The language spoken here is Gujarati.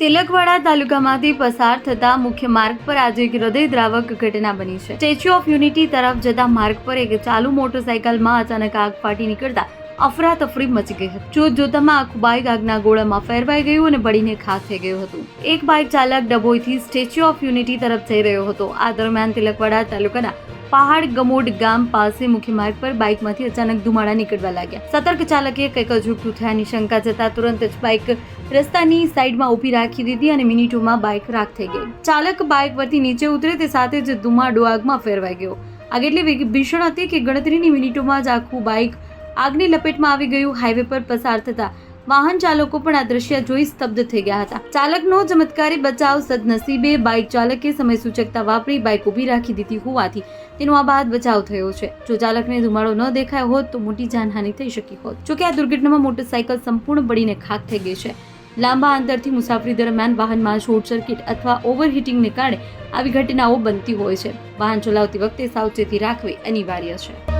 તિલકવાડા તાલુકામાંથી પસાર થતા મુખ્ય માર્ગ પર આજે એક હૃદયદ્રાવક ઘટના બની છે. સ્ટેચ્યુ ઓફ યુનિટી તરફ જતા માર્ગ પર એક ચાલુ મોટરસાયકલમાં અચાનક આગ ફાટી નીકળતા અફરાતફરી મચી ગઈ હતી. જોત જોતામાં આખું બાઇક આગના ગોળામાં ફેરવાઈ ગયું અને બળીને ખાખ થઈ ગયું હતું. એક બાઇક ચાલક ડભોઈથી સ્ટેચ્યુ ઓફ યુનિટી તરફ જઈ રહ્યો હતો. આ દરમિયાન તિલકવાડા તાલુકાના પહાડ ગમોડ ગામ પાસે મુખ્ય માર્ગ પર બાઇકમાંથી અચાનક ધુમાડા નીકળવા લાગ્યા. સતર્ક ચાલકે કંઈક અજુગતું થયાની શંકા જતા તુરંત જ બાઇક રસ્તાની સાઈડમાં ઊભી રાખી દીધી અને મિનિટોમાં બાઇક રાખ થઈ ગઈ. ચાલક બાઇક પરથી નીચે ઉતરે તે સાથે જ ધુમાડો આગમાં ફેરવાઈ ગયો. આગ એટલી ભીષણ હતી કે ગણતરીની મિનિટોમાં જ આખું બાઇક આગની લપેટમાં આવી ગયું. હાઈવે પર પસાર થતા વાહન ચાલકો પણ આ દ્રશ્ય જોઈ સ્તબ્ધ થઈ ગયા હતા. ચાલકનો ચમત્કારી બચાવ સદનસીબે બાઇક ચાલકે સમય સૂચકતા વાપરી બાઇક ઊભી રાખી દીધી હોવાથી તેનો આ બાદ બચાવ થયો છે. જો ચાલકને ધુમાડો ન દેખાયો હોત તો મોટી જાનહાનિ થઈ શકી હોત. જોકે આ દુર્ઘટનામાં મોટરસાયકલ સંપૂર્ણ બળીને ખાક થઈ ગઈ છે. લાંબા અંતરથી મુસાફરી દરમિયાન વાહનમાં શોર્ટ સર્કિટ અથવા ઓવરહીટિંગને કારણે આવી ઘટનાઓ બનતી હોય છે. વાહન ચલાવતી વખતે સાવચેતી રાખવી અનિવાર્ય છે.